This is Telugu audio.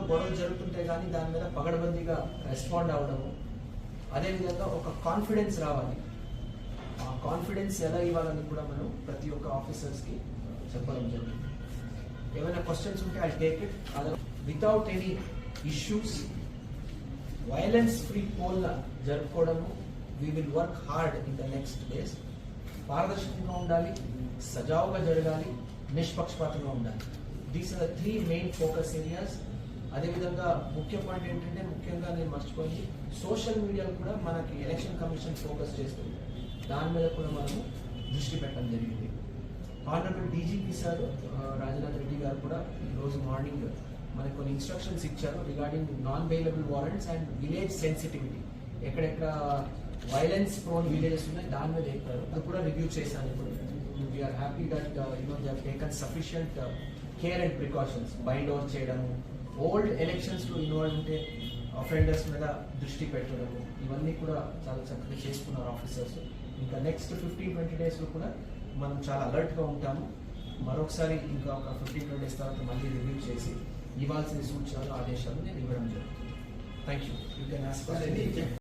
గొడవలు జరుగుతుంటే కానీ దాని మీద పగడబందీగా రెస్పాండ్ అవ్వడము అదేవిధంగా ఒక కాన్ఫిడెన్స్ రావాలి. ఆ కాన్ఫిడెన్స్ ఎలా ఇవ్వాలని కూడా మనం ప్రతి ఒక్క ఆఫీసర్స్కి చెప్పడం జరుగుతుంది. ఏమైనా క్వశ్చన్స్ ఉంటే I take it other without any issues violence free poll జరుపుకోవడము. We will work hard in the next days పారదర్శకంగా ఉండాలి సజావుగా జరగాలి నిష్పక్షపాతంగా ఉండాలి. These are the three main focus areas అదేవిధంగా ముఖ్య పాయింట్ ఏంటంటే ముఖ్యంగా నేను మర్చిపోయింది సోషల్ మీడియాలో కూడా మనకి ఎలక్షన్ కమిషన్ ఫోకస్ చేస్తుంది. దాని మీద కూడా మనము దృష్టి పెట్టడం జరిగింది. Honourable DGP sir Rajnath Reddy గారు కూడా ఈరోజు మార్నింగ్ మనకు కొన్ని ఇన్స్ట్రక్షన్స్ ఇచ్చారు regarding non bailable warrants and village sensitivity ఎక్కడెక్కడ వైలెన్స్ ప్రోన్ విలేజెస్ ఉన్నాయి దాని మీద చెప్పారు. అది కూడా రివ్యూ చేశాను ఇప్పుడు. We are happy that you know they taken sufficient care and precautions bind over చేయడము ఓల్డ్ ఎలక్షన్స్లో ఇన్వాల్వ్ ఉంటే అఫెండర్స్ మీద దృష్టి పెట్టడము ఇవన్నీ కూడా చాలా చక్కగా చేసుకున్నారు ఆఫీసర్స్. ఇంకా నెక్స్ట్ ఫిఫ్టీన్ ట్వంటీ డేస్లో కూడా మనం చాలా అలర్ట్గా ఉంటాము. మరొకసారి ఇంకా ఒక ఫిఫ్టీన్ ట్వంటీ డేస్ తర్వాత మళ్ళీ రివ్యూ చేసి ఇవ్వాల్సిన సూచనలు ఆదేశాలు నేను ఇవ్వడం జరుగుతుంది. Thank you you can ask